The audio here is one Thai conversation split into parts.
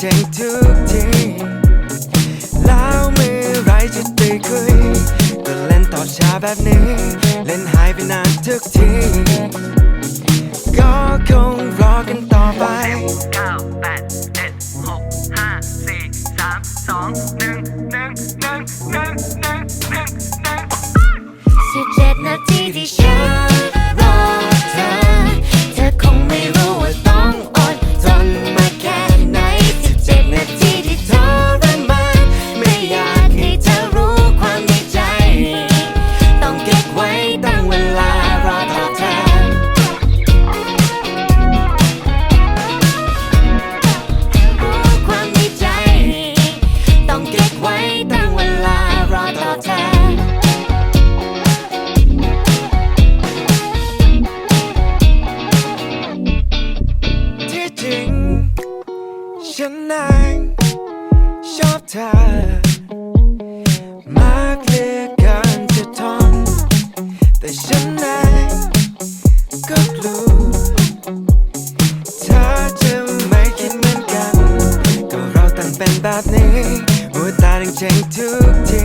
เจ๋งทุกทีแล้วเมื่อไรจะได้คุยก็เล่นต่อช้าแบบนี้ เล่นหายไปนานทุกที ก็คงรอกันต่อไปเก้าแปดเจ็ดหกห้าสี่สามสองหนึ่งหนึ่งหนึ่งหนึ่งหนึ่งหนึ่งหนึ่งสิบเจ็ดนาทีที่ อบเธอมากเลือเกินจะทน แต่ฉันนั้นก็กลัวเธอจะไม่คิดเหมือนกัน ก็เราต่างเป็นแบบนี้หัวตาดังเจ๋งทุกที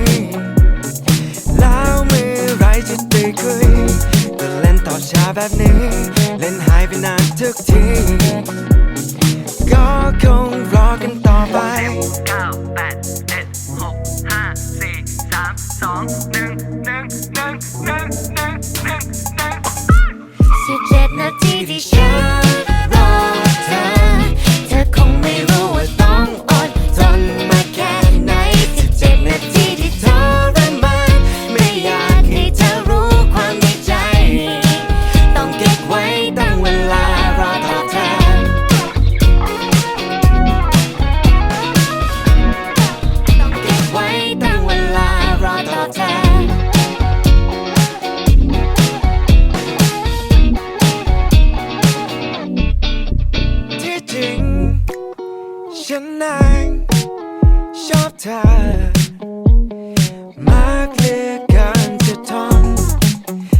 แล้วเมื่อไรจะได้คุยก็เล่นต่อช้าแบบนี้ เล่นหายไปนานทุกที ก็คงรอกันต่อไป เหลือเกินจะทน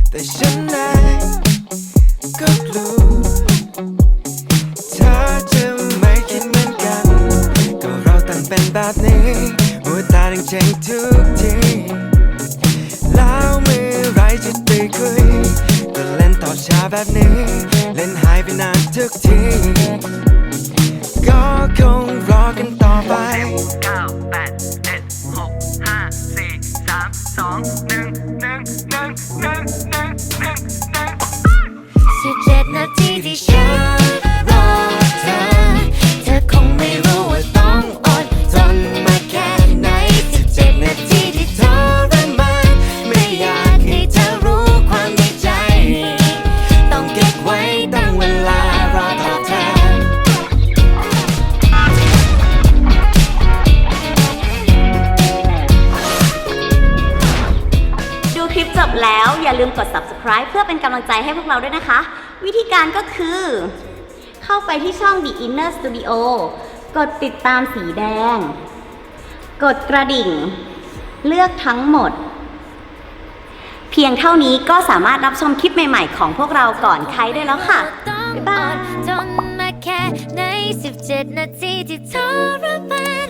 แต่ฉันนั้นก็กลัวเธอจะไม่คิดเหมือนกัน ก็เราต่างเป็นแบบนี้หัวตาดังเจ๋งทุกทีแล้วเมื่อไรจะได้คุยก็เล่นต่อช้าแบบนี้ เล่นหายไปนานทุกที หนึ่ง แล้วอย่าลืมกด subscribe เพื่อเป็นกำลังใจให้พวกเราด้วยนะคะ วิธีการก็คือ เข้าไปที่ช่อง The Inner Studio กดติดตามสีแดง กดกระดิ่ง เลือกทั้งหมด เพียงเท่านี้ก็สามารถรับชมคลิปใหม่ๆ ของพวกเราก่อนใครได้แล้วค่ะ บ๊ายบาย ทนมาแค่ในสิบเจ็ดนาทีที่ทรมาน